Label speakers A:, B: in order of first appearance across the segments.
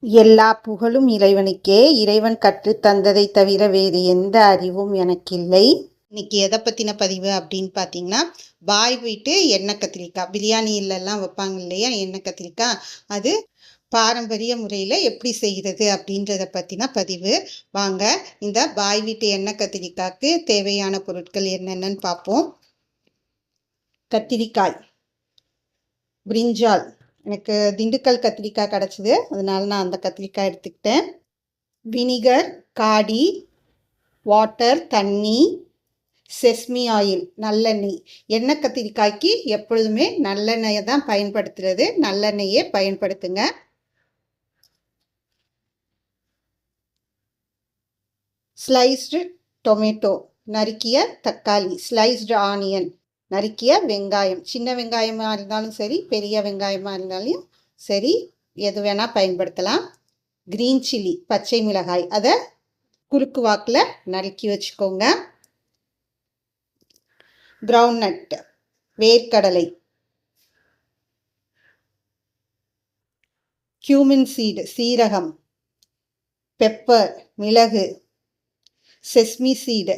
A: எல்லா புகழும் இறைவனுக்கே. இறைவன் கற்றுத் தந்ததை தவிர வேறு எந்த அறிவும் எனக்கில்லை. இன்னைக்கு எதை பற்றின பதிவு அப்படின்னு பார்த்தீங்கன்னா பாய் வீட்டு எண்ணெய் கத்திரிக்காய். பிரியாணியிலலாம் வைப்பாங்க இல்லையா எண்ணெய் கத்திரிக்காய். அது பாரம்பரிய முறையில் எப்படி செய்கிறது அப்படின்றத பற்றின பதிவு. வாங்க இந்த பாய் வீட்டு எண்ணெய் கத்திரிக்காய்க்கு தேவையான பொருட்கள் என்னென்னன்னு பார்ப்போம் கத்திரிக்காய் பிரிஞ்சால். எனக்கு திண்டுக்கல் கத்திரிக்காய் கிடச்சிது. அதனால நான் அந்த கத்திரிக்காய் எடுத்துக்கிட்டேன். வினிகர் காடி வாட்டர் தண்ணி செஸ்மி ஆயில் நல்லெண்ணெய். எண்ணெய் கத்திரிக்காய்க்கு எப்பொழுதுமே நல்லெண்ணெயை தான் பயன்படுத்துறது. நல்லெண்ணெயே பயன்படுத்துங்க. ஸ்லைஸ்டு டொமேட்டோ நறுக்கிய தக்காளி ஸ்லைஸ்டு ஆனியன் நறுக்கிய வெங்காயம். சின்ன வெங்காயமாக இருந்தாலும் சரி பெரிய வெங்காயமாக இருந்தாலும் சரி எது வேணால் பயன்படுத்தலாம். க்ரீன் சில்லி பச்சை மிளகாய். அதை குறுக்கு வாக்கில் நறுக்கி வச்சுக்கோங்க. க்ரௌண்ட் நட் வேர்க்கடலை. கியூமின் சீடு சீரகம். பெப்பர் மிளகு. செஸ்மி சீடு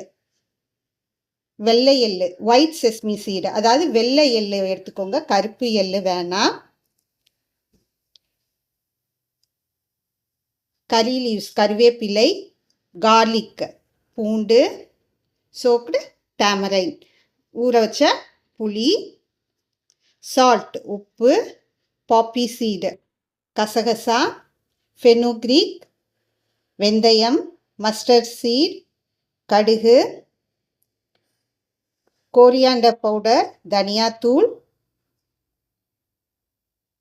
A: வெள்ளை எள்ளு ஒயிட் செஸ்மி சீடு அதாவது வெள்ளை எள்ளு எடுத்துக்கோங்க. கருப்பு எள்ளு வேணாம் கறி லீவ்ஸ் கருவேப்பிலை கார்லிக் பூண்டு சோக்டு டேமரைன் ஊற வச்ச புளி சால்ட் உப்பு பாப்பி சீடு கசகசா ஃபெனுக்ரீக் வெந்தயம் மஸ்டர்ட் சீட் கடுகு கோரியாண்டர் பவுடர் தனியாத்தூள்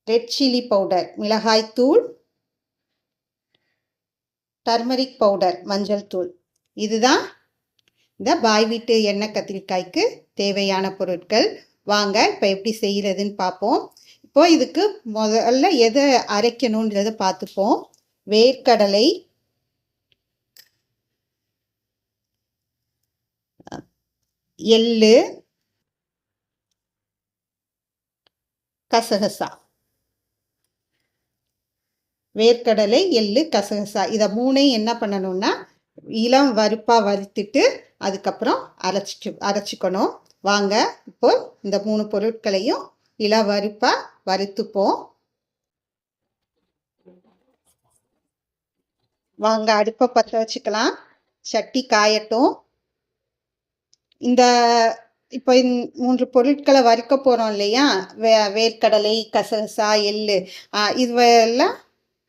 A: ரெட் சில்லி பவுடர் மிளகாய்த்தூள் டர்மரிக் பவுடர் மஞ்சள் தூள். இதுதான் இந்த பாய் வீட்டு எண்ணெய் கத்திரிக்காய்க்கு தேவையான பொருட்கள். வாங்க இப்போ எப்படி செய்கிறதுன்னு பார்ப்போம். இப்போ இதுக்கு முதல்ல எதை அரைக்கணுன்றதை பார்த்துப்போம். வேர்க்கடலை எள்ளு கசகசா. வேர்க்கடலை எள்ளு கசகசா. இதை மூணையும் என்ன பண்ணணும்னா இளம் வறுப்பாக வறுத்துட்டு அதுக்கப்புறம் அரைச்சிட்டு அரைச்சிக்கணும். வாங்க இப்போ இந்த மூணு பொருட்களையும் இளம் வறுப்பாக வறுத்துப்போம். வாங்க அடுப்பை பற்ற வச்சுக்கலாம். சட்டி காயட்டும். இந்த இப்போ மூன்று பொருட்களை வறுக்க போகிறோம் இல்லையா? வே வேர்க்கடலை கசகசா எள்ளு இதுவெல்லாம்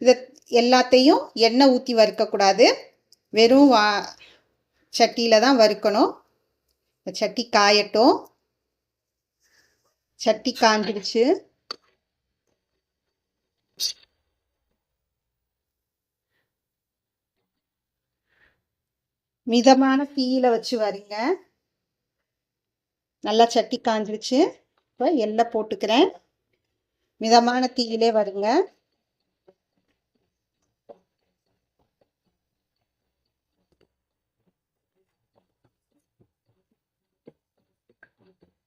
A: இதை எல்லாத்தையும் எண்ணெய் ஊற்றி வறுக்கக்கூடாது. வெறும் வா சட்டியில் தான் வறுக்கணும். சட்டி காயட்டும். சட்டி காஞ்சிடுச்சு. மிதமான தீயில வச்சு வரீங்க நல்லா சட்டி காஞ்சிடுச்சு இப்போ எள்ள போட்டுக்கிறேன். மிதமான தீயிலே வருங்க.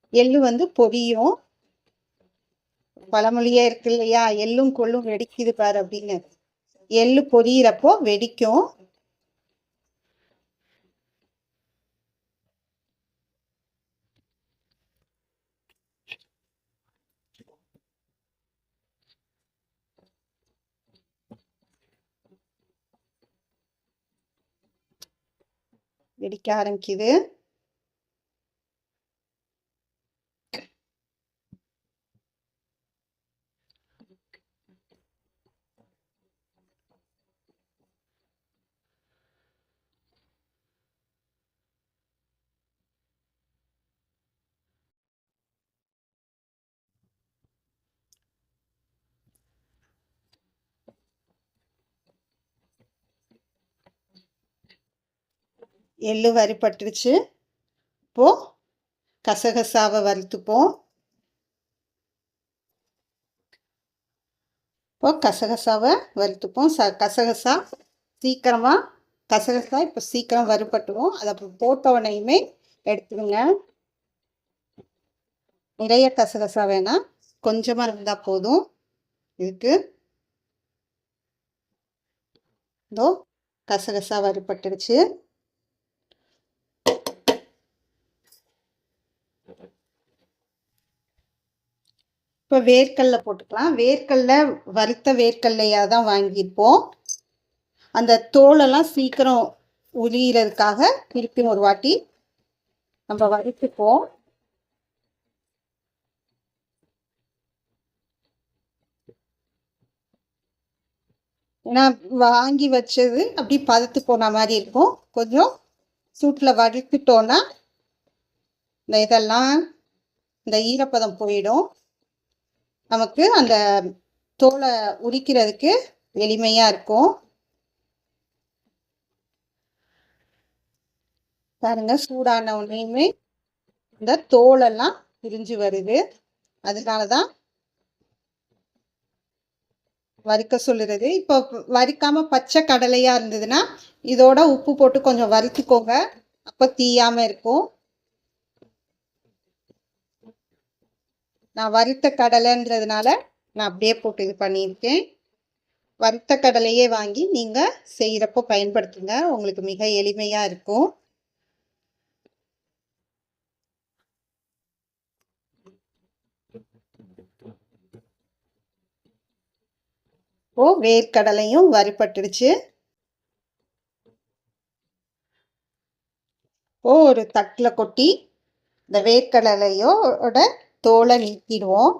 A: எள்ளு வந்து பொரியும். பழமொழியே இருக்கு இல்லையா? எள்ளும் கொள்ளும் வெடிக்குது பாரு அப்படின்னு. எள்ளு பொரியிறப்போ வெடிக்கும். வெடிக்க ஆரம்பிக்குது. எள்ளு வறுபட்டுருச்சு இப்போது கசகசாவை வறுத்துப்போம் இப்போ கசகசாவை வறுத்துப்போம் ச கசகசா சீக்கிரமாக கசகசா இப்போ சீக்கிரம் வறுபட்டுவோம் அதை அப்புறம் உடனேயுமே எடுத்துடுங்க நிறைய கசகசா வேணாம் கொஞ்சமாக இருந்தால் போதும். இதுக்கு. இதோ கசகசா வறுபட்டுருச்சு. இப்போ வேர்க்கல்ல போட்டுக்கலாம். வேர்க்கல்ல வறுத்த வேர்க்கடலையாக தான் வாங்கியிருப்போம். அந்த தோலெல்லாம் சீக்கிரம் உரிகிறதுக்காக திருப்பி ஒரு வாட்டி நம்ம வறுத்துப்போம் ஏன்னா வாங்கி வச்சது அப்படி பதத்து போன மாதிரி இருக்கும். கொஞ்சம் சூட்டில் வறுத்துட்டோன்னா இந்த இதெல்லாம் இந்த ஈரப்பதம் போயிடும். நமக்கு அந்த தோலை உரிக்கிறதுக்கு எளிமையாக இருக்கும். பாருங்க சூடான உடனேயுமே இந்த தோலெல்லாம் பிரிஞ்சு வருது. அதனால தான் வறுக்க சொல்லுறது. இப்போ வறுக்காம பச்சை கடலையாக இருந்ததுன்னா இதோட உப்பு போட்டு கொஞ்சம் வறுத்துக்கோங்க. அப்போ தீயாமல் இருக்கும். நான் வறுத்த கடலைன்றதுனால நான் அப்படியே போட்டு இது பண்ணியிருக்கேன். வறுத்த கடலையே வாங்கி நீங்கள் செய்கிறப்போ பயன்படுத்துங்க. உங்களுக்கு மிக எளிமையாக இருக்கும். ஓ வேர்க்கடலையும் வறுபட்டுடுச்சு. ஓ ஒரு தட்டில் கொட்டி இந்த வேர்க்கடலையோட தோலை நீக்கிடுவோம்.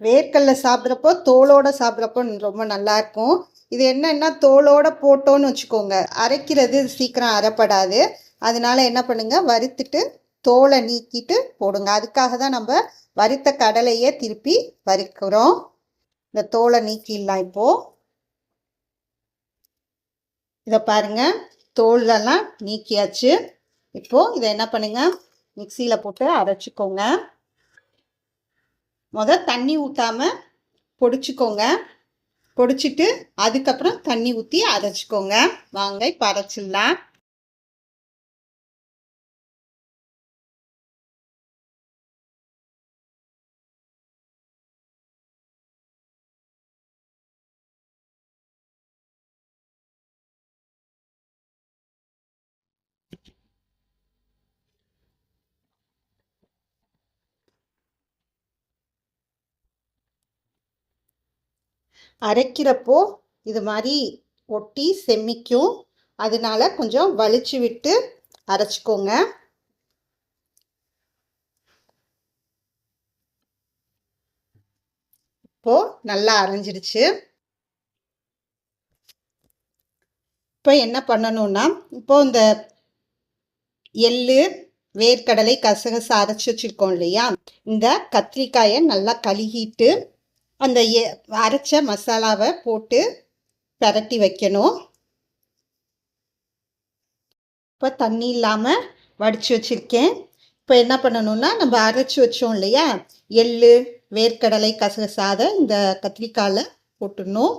A: வேர்க்கடலை சாப்பிட்றப்போ தோலோட சாப்பிட்றப்போ ரொம்ப நல்லாயிருக்கும் இது என்னென்னா தோலோட போட்டோன்னு வச்சுக்கோங்க. அரைக்கிறது சீக்கிரம் அரைப்படாது. அதனால என்ன பண்ணுங்கள் வறுத்துட்டு தோலை நீக்கிட்டு போடுங்க. அதுக்காக தான் நம்ம வறுத்த கடலையே திருப்பி வறுக்கிறோம். இந்த தோலை நீக்கிடலாம் இப்போது இதை பாருங்கள் தோலெல்லாம் நீக்கியாச்சு. இப்போது இதை என்ன பண்ணுங்கள் மிக்சியில் போட்டு அரைச்சிக்கோங்க. மொதல் தண்ணி ஊற்றாம பொடிச்சிக்கோங்க. பொடிச்சிட்டு அதுக்கப்புறம் தண்ணி ஊற்றி அரைச்சிக்கோங்க. வாங்க இப்போ அரைச்சிடலாம். அரைக்கிறப்போ இது மாதிரி ஒட்டி செம்மிக்கும். அதனால கொஞ்சம் வலிச்சு விட்டு அரைச்சிக்கோங்க. இப்போ நல்லா அரைஞ்சிடுச்சு. இப்போ என்ன பண்ணணும்னா இப்போ இந்த எள்ளு வேர்க்கடலை கசகச அரைச்சி வச்சுருக்கோம் இல்லையா? இந்த கத்திரிக்காயை நல்லா கழுகிட்டு அந்த அரைச்ச மசாலாவை போட்டு பரட்டி வைக்கணும். இப்போ தண்ணி இல்லாமல் வடித்து வச்சுருக்கேன். இப்போ என்ன பண்ணணும்னா நம்ம அரைச்சி வச்சோம் இல்லையா? எள் வேர்க்கடலை கசகசாத இந்த கத்திரிக்காயில் போட்டுடணும்.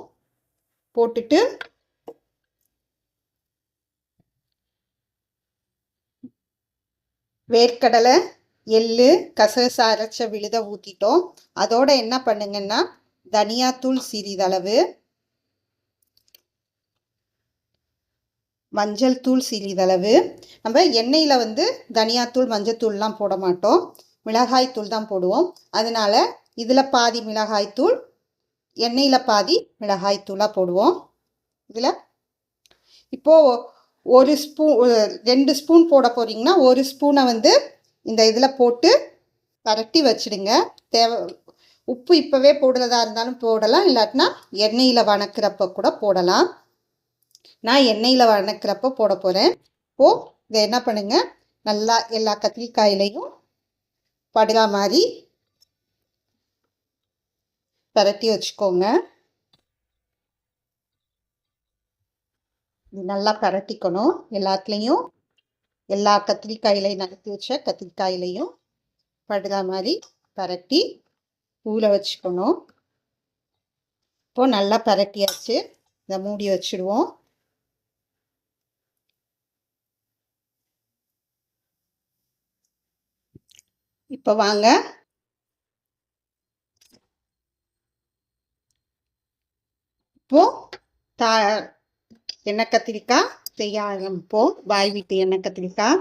A: போட்டுட்டு வேர்க்கடலை எள்ளு கசகசா அரைச்ச விழுத ஊற்றிட்டோம் அதோட என்ன பண்ணுங்கன்னா தனியாத்தூள் சிறிதளவு மஞ்சள் தூள் சிறிதளவு. நம்ம எண்ணெயில் வந்து தனியாத்தூள் மஞ்சள் தூள்லாம் போட மாட்டோம். மிளகாய் தூள் தான் போடுவோம். அதனால் இதில் பாதி மிளகாய் தூள் எண்ணெயில் பாதி மிளகாய் தூளாக போடுவோம். இதில் இப்போது ஒரு ஸ்பூன் ரெண்டு ஸ்பூன் போட போகிறீங்கன்னா ஒரு ஸ்பூனை வந்து இந்த இதில் போட்டு பரட்டி வச்சுடுங்க. தேவை உப்பு இப்போவே போடுறதா இருந்தாலும் போடலாம். இல்லாட்டினா எண்ணெயில் வணக்கிறப்ப கூட போடலாம். நான் எண்ணெயில் வணக்கிறப்ப போட போகிறேன் இப்போது இதை என்ன பண்ணுங்கள் நல்லா எல்லா கத்திரிக்காயிலையும் படுகா மாதிரி பரட்டி வச்சுக்கோங்க. நல்லா பரட்டிக்கணும். எல்லாத்துலேயும் எல்லா கத்திரிக்காயிலையும் நகர்த்தி வச்ச கத்திரிக்காயிலையும் படுற மாதிரி பரட்டி ஊற வச்சுக்கணும். இப்போ நல்லா பரட்டியாச்சு. இதை மூடி வச்சுடுவோம். இப்போ வாங்க. இப்போ தா எண்ணெய் கத்திரிக்காய்? செய்ய ஆரம்பிப்போம் வாய் வீட்டு எண்ணெய் கத்திரிக்காய்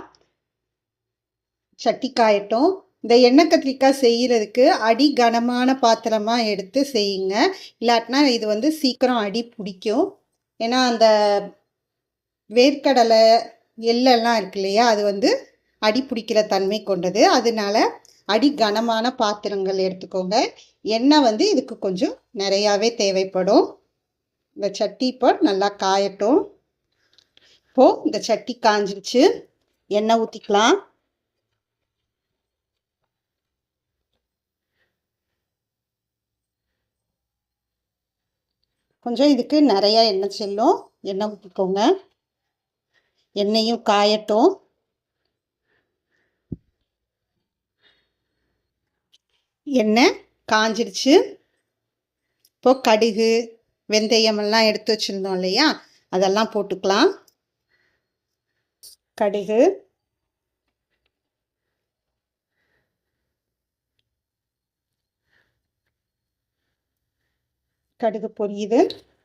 A: சட்டி காயட்டும் இந்த எண்ணெய் கத்திரிக்காய் செய்கிறதுக்கு அடி கனமான பாத்திரமாக எடுத்து செய்யுங்க. இல்லாட்டினா இது வந்து சீக்கிரம் அடி பிடிக்கும். ஏன்னா அந்த வேர்க்கடலை எள்ளெல்லாம் இருக்கு இல்லையா அது வந்து அடி பிடிக்கிற தன்மை கொண்டது. அதனால அடி கனமான பாத்திரங்கள் எடுத்துக்கோங்க. எண்ணெய் வந்து இதுக்கு கொஞ்சம் நிறையாவே தேவைப்படும். இந்த சட்டி இப்போ நல்லா காயட்டும். இப்போது இந்த சட்டி காஞ்சிருச்சு. எண்ணெய் ஊற்றிக்கலாம் கொஞ்சம் இதுக்கு நிறையா எண்ணெய் செல்லும். எண்ணெய் ஊற்றிக்கோங்க எண்ணெயும் காயட்டும். எண்ணெய் காஞ்சிருச்சு. இப்போ கடுகு வெந்தயம் எல்லாம் எடுத்து வச்சுருந்தோம் இல்லையா? அதெல்லாம் போட்டுக்கலாம். கடுகு. கடுகு பொரியுது.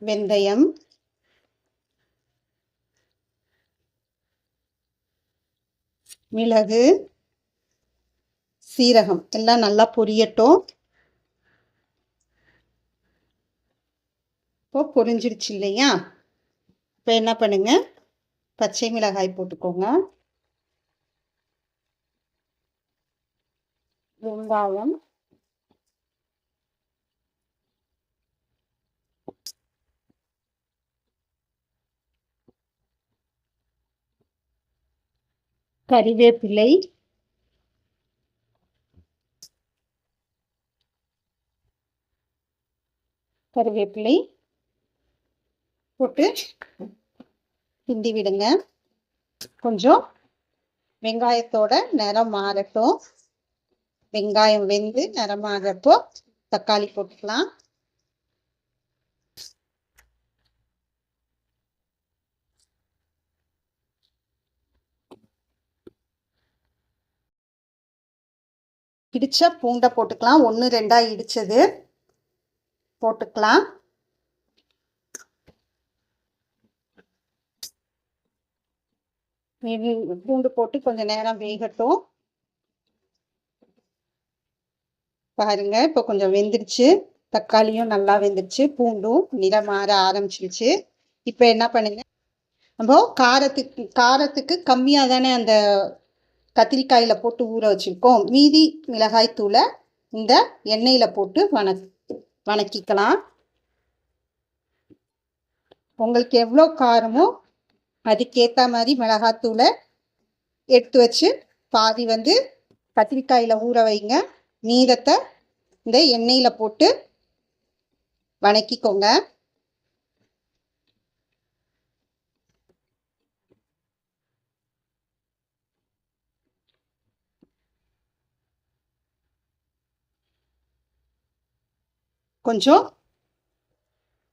A: வெந்தயம். மிளகு. சீரகம். எல்லாம் நல்லா பொரியட்டும். இப்போ பொரிஞ்சிருச்சு இல்லையா? இப்போ என்ன பண்ணுங்கள் பச்சை மிளகாய் போட்டுக்கோங்க. வெங்காயம். கறிவேப்பிலை. கருவேப்பிலை போட்டு கிண்டி விடுங்க. கொஞ்சம் வெங்காயத்தோட நிறம் மாறட்டும். வெங்காயம் வெந்து நிறமாகப்போ தக்காளி போட்டுக்கலாம். இடிச்ச பூண்டை போட்டுக்கலாம். ஒன்று ரெண்டாக இடித்தது போட்டுக்கலாம். பூண்டு போட்டு கொஞ்சம் நேரம் வேகட்டும். பாருங்க இப்போ கொஞ்சம் வெந்துருச்சு. தக்காளியும் நல்லா வெந்துருச்சு. பூண்டும் நிறம் மாற ஆரம்பிச்சிருச்சு. இப்போ என்ன பண்ணுங்க? நம்ம காரத்துக்கு காரத்துக்கு கம்மியாக தானே அந்த கத்திரிக்காயில் போட்டு ஊற வச்சுருக்கோம். மீதி மிளகாய் தூளை இந்த எண்ணெயில் போட்டு வணக் வணக்கிக்கலாம். உங்களுக்கு எவ்வளோ காரமோ அதுக்கேற்ற மாதிரி மிளகாத்தூளை எடுத்து வச்சு பாதி வந்து கத்திரிக்காயில் ஊற வைங்க. மீதத்தை இந்த எண்ணெயில் போட்டு வணக்கிக்கோங்க. கொஞ்சம்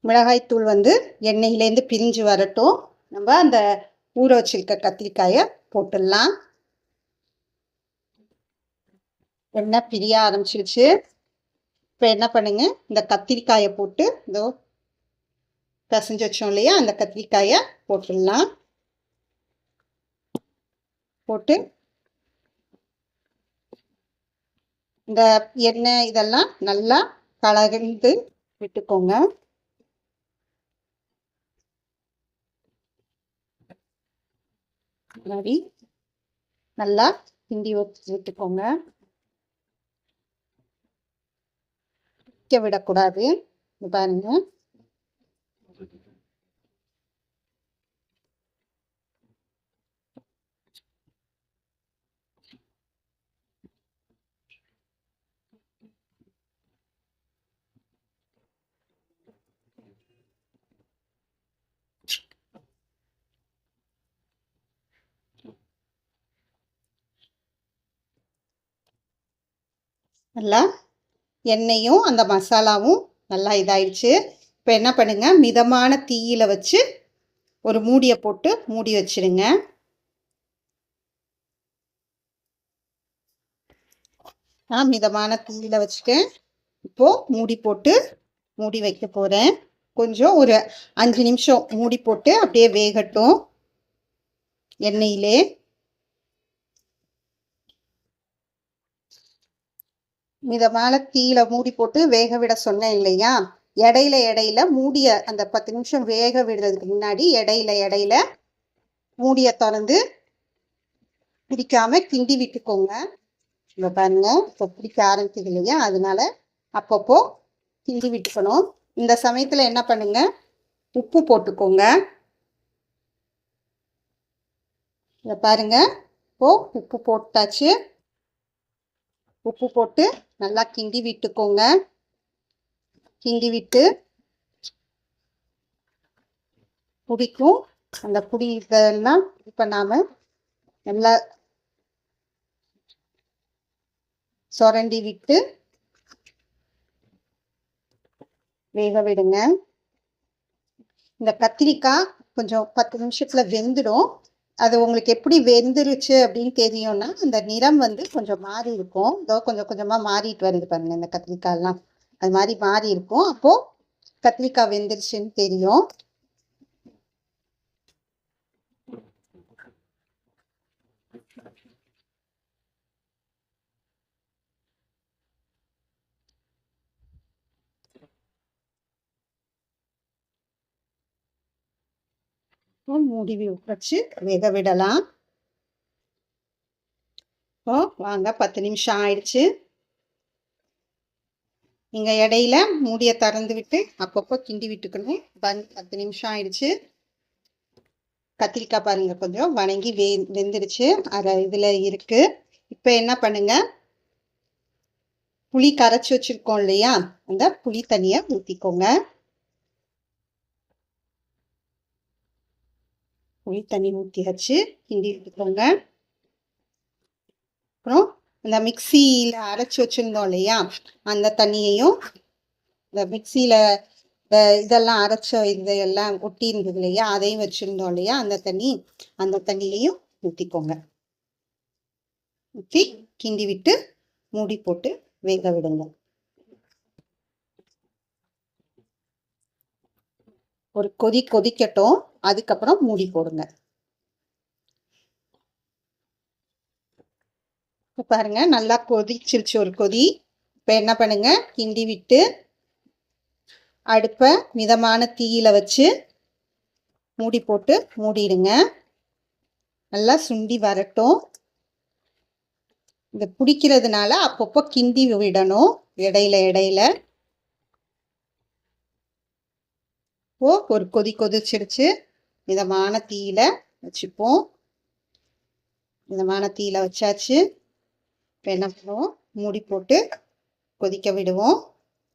A: மிளகாய்த்தூள் வந்து எண்ணெயிலேருந்து பிரிஞ்சு வரட்டும். நம்ம அந்த ஊற வச்சிருக்க கத்திரிக்காயை போட்டுடலாம். எண்ணெய் பிரிய ஆரம்பிச்சிருச்சு. இப்போ என்ன பண்ணுங்க? இந்த கத்திரிக்காயை போட்டு இதோ பிசைஞ்சு வச்சோம் இல்லையா? அந்த கத்திரிக்காயை போட்டுடலாம். போட்டு இந்த எண்ணெய் இதெல்லாம் நல்லா கலந்து விட்டுக்கோங்க. மாதிரி நல்லா கிண்டி வச்சு விட்டுக்கோங்க. விடக்கூடாது. பாருங்க. நல்லா எண்ணெயும் அந்த மசாலாவும் நல்லா இதாயிடுச்சு. இப்போ என்ன பண்ணுங்கள் மிதமான தீயில் வச்சு ஒரு மூடியை போட்டு மூடி வச்சிடுங்க. நான் மிதமான தீயில் வச்சுட்டேன் இப்போது மூடி போட்டு மூடி வைக்க போகிறேன் கொஞ்சம் ஒரு அஞ்சு நிமிஷம் மூடி போட்டு அப்படியே வேகட்டும். எண்ணெயிலே. மிதமான தீயில மூடி போட்டு வேக விட சொன்னேன் இல்லையா? இடையில இடையில மூடிய அந்த பத்து நிமிஷம் வேக விடுறதுக்கு முன்னாடி இடையில இடையில மூடிய திறந்து பிடிக்காம கிண்டி விட்டுக்கோங்க. இப்போ பாருங்க இப்போ பிடிக்க ஆரம்பிச்சது இல்லையா? அதனால அப்பப்போ கிண்டி விட்டுக்கணும். இந்த சமயத்தில் என்ன பண்ணுங்க? உப்பு போட்டுக்கோங்க. இதை பாருங்க. இப்போ உப்பு போட்டாச்சு. உப்பு போட்டு நல்லா கிண்டி விட்டுக்கோங்க. கிண்டி விட்டு புடிக்கும். அந்த புடி இதெல்லாம் இது பண்ணாம நல்லா சுரண்டி விட்டு வேக விடுங்க. இந்த கத்திரிக்காய் கொஞ்சம் பத்து நிமிஷத்துல வெந்துடும். அது உங்களுக்கு எப்படி வெந்துருச்சு அப்படின்னு தெரியும்னா அந்த நிறம் வந்து கொஞ்சம் மாறி இருக்கும். இதோ கொஞ்சம் கொஞ்சமாக மாறிட்டு வருது பாருங்க இந்த கத்திரிக்காய்லாம். அது மாதிரி மாறி இருக்கும். அப்போது கத்திரிக்காய் வெந்துருச்சுன்னு தெரியும். மூடி வச்சு வேக விடலாம். இப்போ வாங்க பத்து நிமிஷம் ஆயிடுச்சு. நீங்கள் இடையில மூடியை திறந்து விட்டு அப்பப்போ கிண்டி விட்டுக்கணும். பத்து நிமிஷம் ஆயிடுச்சு. கத்திரிக்காய் பாருங்க கொஞ்சம் வணங்கி வே வெந்துடுச்சு. அதை இதில் இருக்கு. இப்போ என்ன பண்ணுங்க? புளி கரைச்சி வச்சுருக்கோம் இல்லையா? அந்த புளி தண்ணியை ஊற்றிக்கோங்க புளி தண்ணி ஊற்றியாச்சு கிண்டி விட்டுக்கோங்க அப்புறம் இந்த மிக்சியில் அரைச்சி வச்சுருந்தோம் இல்லையா அந்த தண்ணியையும் இந்த மிக்சியில் இதெல்லாம் அரைச்ச இதையெல்லாம் ஒட்டி இருந்தது இல்லையா அதையும் வச்சுருந்தோம் இல்லையா அந்த தண்ணி அந்த தண்ணியையும் ஊற்றிக்கோங்க ஊற்றி கிண்டி விட்டு மூடி போட்டு வேக விடுங்க. ஒரு கொதி கொதிக்கட்டும். அதுக்கப்புறம் மூடி போடுங்க. பாருங்க நல்லா கொதிச்சிருச்சு ஒரு கொதி. இப்போ என்ன பண்ணுங்க? கிண்டி விட்டு அடுப்பை மிதமான தீயில வச்சு மூடி போட்டு மூடிடுங்க. நல்லா சுண்டி வரட்டும். இந்த பிடிக்கிறதுனால அப்பப்போ கிண்டி விடணும் இடையில இடையில. ஓ ஒரு கொதி கொதிச்சிருச்சு. மிதமான தீயில வச்சுப்போம். மிதமான தீயில வச்சாச்சு. இப்போ என்ன பண்ணுவோம்? மூடி போட்டு கொதிக்க விடுவோம்.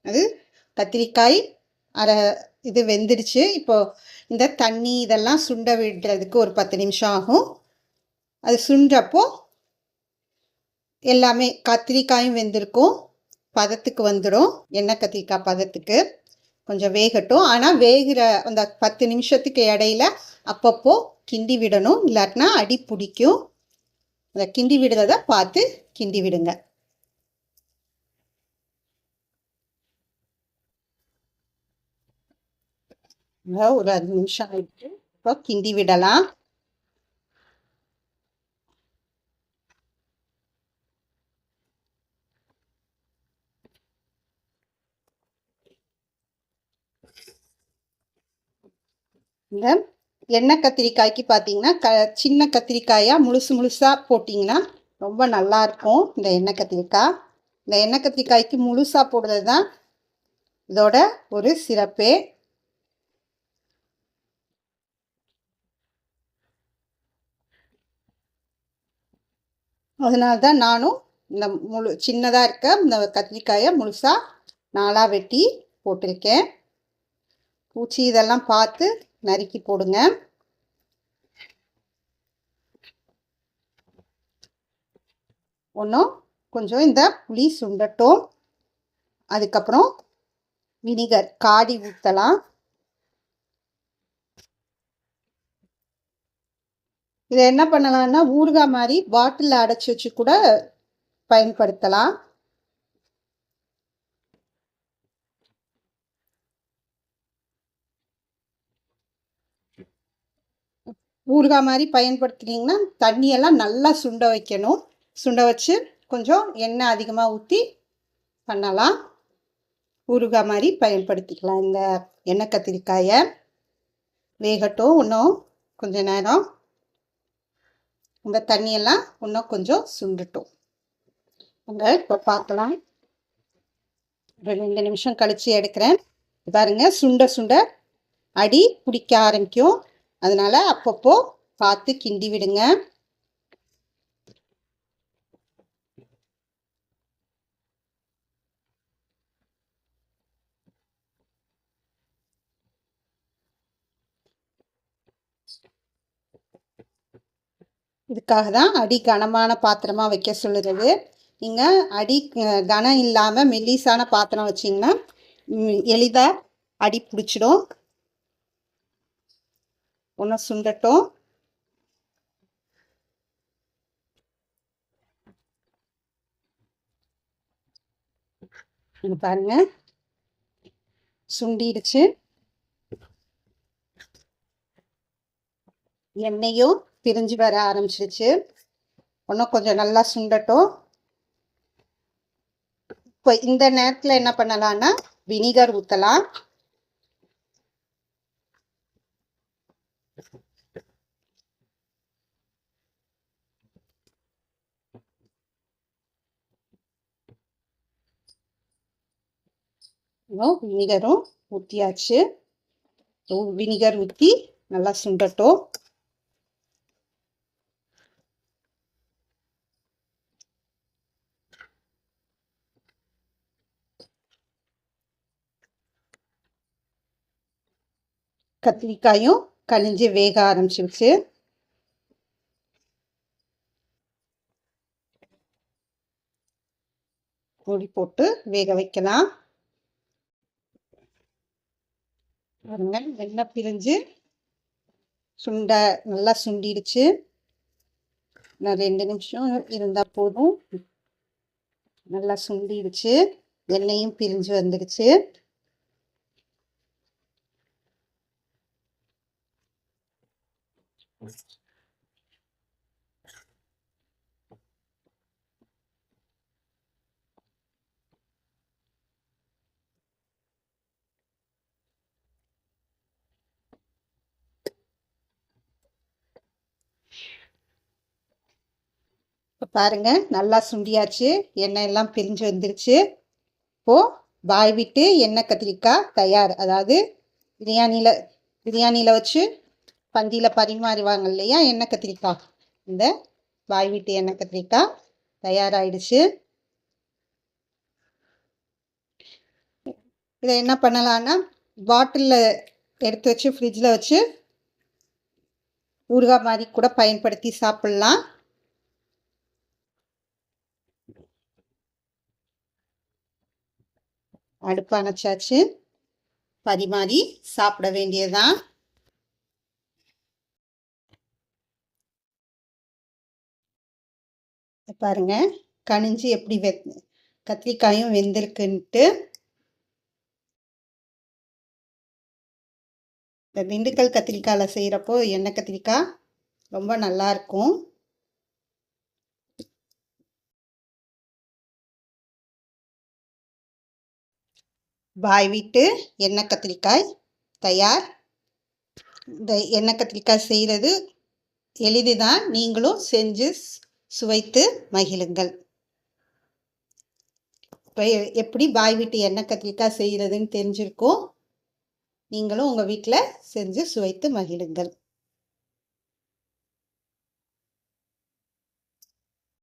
A: அது கத்திரிக்காய் அரை இது வெந்துடுச்சு. இப்போ இந்த தண்ணி இதெல்லாம் சுண்ட விடுறதுக்கு ஒரு பத்து நிமிஷம் ஆகும். அது சுண்டப்போ எல்லாமே கத்திரிக்காயும் வெந்திருக்கும். பதத்துக்கு வந்துடும். எண்ணெய் கத்திரிக்காய் பதத்துக்கு. கொஞ்சம் வேகட்டும். ஆனால் வேகிற அந்த பத்து நிமிஷத்துக்கு இடையில அப்பப்போ கிண்டி விடணும். இல்லாட்டினா அடி பிடிக்கும். அந்த கிண்டி விடுறத பார்த்து கிண்டி விடுங்க. ஒரு அஞ்சு நிமிஷம் ஆயிடுச்சு. இப்போ கிண்டி விடலாம். இந்த எண்ணெய் கத்திரிக்காய்க்கு பார்த்தீங்கன்னா க சின்ன கத்திரிக்காயாக முழுசு முழுசாக போட்டிங்கன்னா ரொம்ப நல்லா இருக்கும் இந்த எண்ணெய் கத்திரிக்காய். இந்த எண்ணெய் கத்திரிக்காய்க்கு முழுசாக போடுறது தான் இதோட ஒரு சிறப்பே. அதனால்தான் நானும் இந்த முழு சின்னதாக இருக்க இந்த கத்திரிக்காயை முழுசாக நாளாக வெட்டி போட்டிருக்கேன். பூச்சி இதெல்லாம் பார்த்து நறுக்கி போடுங்க. ஒன்றும் கொஞ்சம் இந்த புளி சுண்டட்டும். அதுக்கப்புறம் வினிகர் காடி ஊற்றலாம் இதை என்ன பண்ணலாம்னா ஊறுகாய் மாதிரி பாட்டிலில் அடைச்சி வச்சு கூட பயன்படுத்தலாம். ஊறுகாய் மாதிரி பயன்படுத்துனீங்கன்னா தண்ணியெல்லாம் நல்லா சுண்ட வைக்கணும். சுண்ட வச்சு கொஞ்சம் எண்ணெய் அதிகமாக ஊற்றி பண்ணலாம். ஊறுகாய் மாதிரி பயன்படுத்திக்கலாம் இந்த எண்ணெய் கத்திரிக்காயை. வேகட்டும் இன்னும் கொஞ்ச நேரம். இந்த தண்ணியெல்லாம் இன்னும் கொஞ்சம் சுண்டுட்டும். அங்கே இப்போ பார்க்கலாம். ரெண்டு நிமிஷம் கழித்து எடுக்கிறேன். பாருங்க சுண்ட சுண்ட அடி பிடிக்க ஆரம்பிக்கும். அதனால் அப்பப்போ பார்த்து கிண்டி விடுங்க. இதுக்காக தான் அடி கனமான பாத்திரமாக வைக்க சொல்லுறது. நீங்கள் அடி கனம் இல்லாமல் மெல்லிசான பாத்திரம் வச்சிங்கன்னா எளிதாக அடி பிடிச்சிடும். ஒன்று சுண்டட்டும் பாருங்க. சுண்டிடுச்சு. எண்ணெயும் பிரிஞ்சு வர ஆரம்பிச்சிருச்சு. இன்னும் கொஞ்சம் நல்லா சுண்டட்டும். இப்போ இந்த நேரத்தில் என்ன பண்ணலான்னா வினிகர் ஊற்றலாம் வினிகரும் ஊற்றியாச்சு வினிகர் ஊற்றி நல்லா சுண்டட்டும். கத்திரிக்காயும் கழிஞ்சு வேக ஆரம்பிச்சிருச்சு. மூடி போட்டு வேக வைக்கலாம். பாருங்க வெண்ணெய் பிரிஞ்சு சுண்ட நல்லா சுண்டிடுச்சு. நான் ரெண்டு நிமிஷம் இருந்தால் போதும். நல்லா சுண்டிடுச்சு. எண்ணெயும் பிரிஞ்சு வந்துடுச்சு. இப்போ பாருங்கள் நல்லா சுண்டியாச்சு எண்ணெய் எல்லாம் பிரிஞ்சு வந்துருச்சு. இப்போது பாய் விட்டு எண்ணெய் கத்திரிக்காய் தயார். அதாவது பிரியாணியில் பிரியாணியில் வச்சு பந்தியில் பரிமாறுவாங்க இல்லையா எண்ணெய் கத்திரிக்காய். இந்த பாய் வீட்டு எண்ணெய் கத்திரிக்காய் தயாராகிடுச்சு இதை என்ன பண்ணலான்னா பாட்டிலில் எடுத்து வச்சு ஃப்ரிட்ஜில் வச்சு ஊறுகாய் மாதிரி கூட பயன்படுத்தி சாப்பிட்லாம். அடுப்பு அணைச்சாச்சு பரிமாறி சாப்பிட வேண்டியதுதான். பாருங்க. கனிஞ்சு எப்படி வெ கத்திரிக்காயும் வெந்திருக்குன்ட்டு. இந்த திண்டுக்கல் கத்திரிக்காயில் செய்கிறப்போ எண்ணெய் கத்திரிக்காய் ரொம்ப நல்லாயிருக்கும் பாய் வீட்டு எண்ணெய் கத்திரிக்காய் தயார். இந்த எண்ணெய் கத்திரிக்காய் செய்கிறது எளிது தான் நீங்களும் செஞ்சு சுவைத்து மகிழுங்கள். இப்போ எப்படி பாய் வீட்டு எண்ணெய் கத்திரிக்காய் செய்கிறதுன்னு தெரிஞ்சிருக்கும். நீங்களும் உங்கள் வீட்டில் செஞ்சு சுவைத்து மகிழுங்கள்.